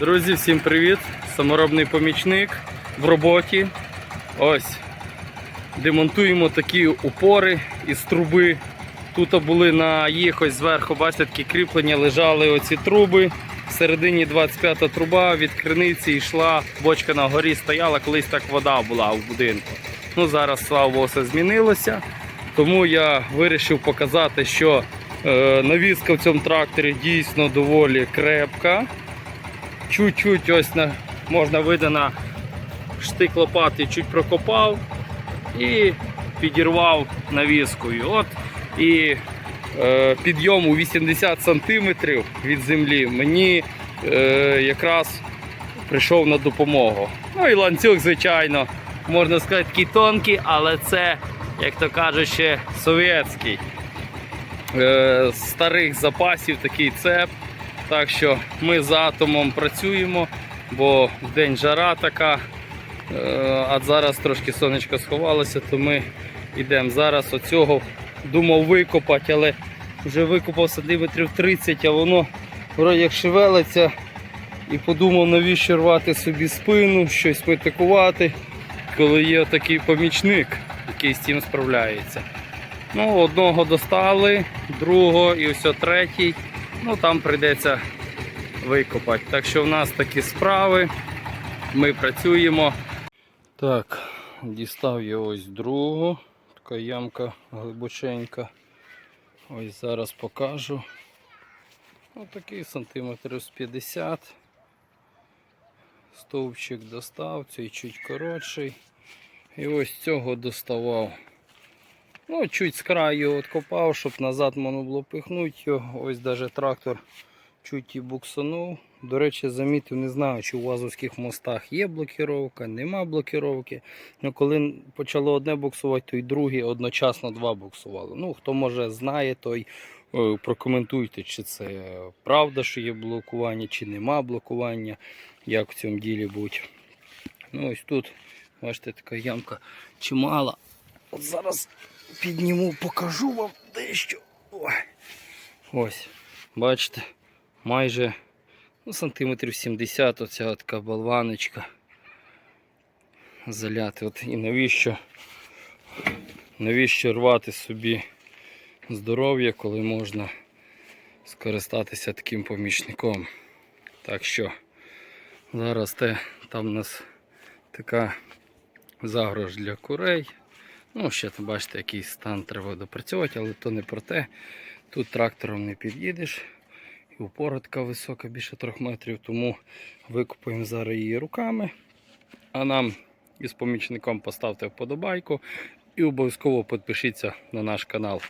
Друзі, всім привіт! Саморобний помічник в роботі. Ось демонтуємо такі упори із труби. Тут були на їх зверху, бачите, такі кріплення, лежали оці труби. Всередині 25-та труба від криниці йшла, бочка на горі стояла, колись так вода була в будинку. Ну зараз слава Богу, все змінилося. Тому я вирішив показати, що е, навіска в цьому тракторі дійсно доволі крепка. Чуть-чуть ось на, можна видно на штик лопати, чуть прокопав і підірвав навіскою. От і е, підйом у 80 см від землі мені е, якраз прийшов на допомогу. Ну і ланцюг, звичайно, можна сказати, такий тонкий, але це, як то кажуть, ще совєтський. Е, старих запасів такий цеп. Так що ми з атомом працюємо, бо в день жара така, е, а зараз трошки сонечко сховалося, то ми йдемо. Зараз оцього думав викопати, але вже викопав сантиметрів 30, а воно вроді як шевелиться. І подумав, навіщо рвати собі спину, щось метикувати, коли є такий помічник, який з цим справляється. Ну, одного достали, другого і ось третій. Ну там прийдеться викопати. Так що в нас такі справи. Ми працюємо. Так, дістав я ось другу. Така ямка глибоченька. Ось зараз покажу. Ось такий сантиметр з 50. Стовпчик достав, цей чуть коротший. І ось цього доставав. Ну, чуть з краю откопав, щоб назад можна було пихнути його. Ось навіть трактор чуть і буксанув. До речі, замітив, не знаю, чи у вазовських мостах є блокіровка, нема блокіровки. Ну, коли почало одне буксувати, то й друге одночасно два буксували. Ну, хто може знає, той е, прокоментуйте, чи це правда, що є блокування, чи нема блокування, як в цьому ділі будь. Ну, ось тут, бачите, така ямка чимала. От зараз підніму, покажу вам дещо. Ой. Ось, бачите, майже ну, сантиметрів 70 оця така болваночка заляти. От і навіщо, навіщо рвати собі здоров'я, коли можна скористатися таким помічником. Так що зараз те, там у нас така загрож для курей. Ну, ще там бачите, який стан треба допрацьовувати, але то не про те. Тут трактором не під'їдеш. І упора висока, більше трьох метрів, тому викупуємо зараз її руками. А нам із помічником поставте вподобайку і обов'язково підпишіться на наш канал.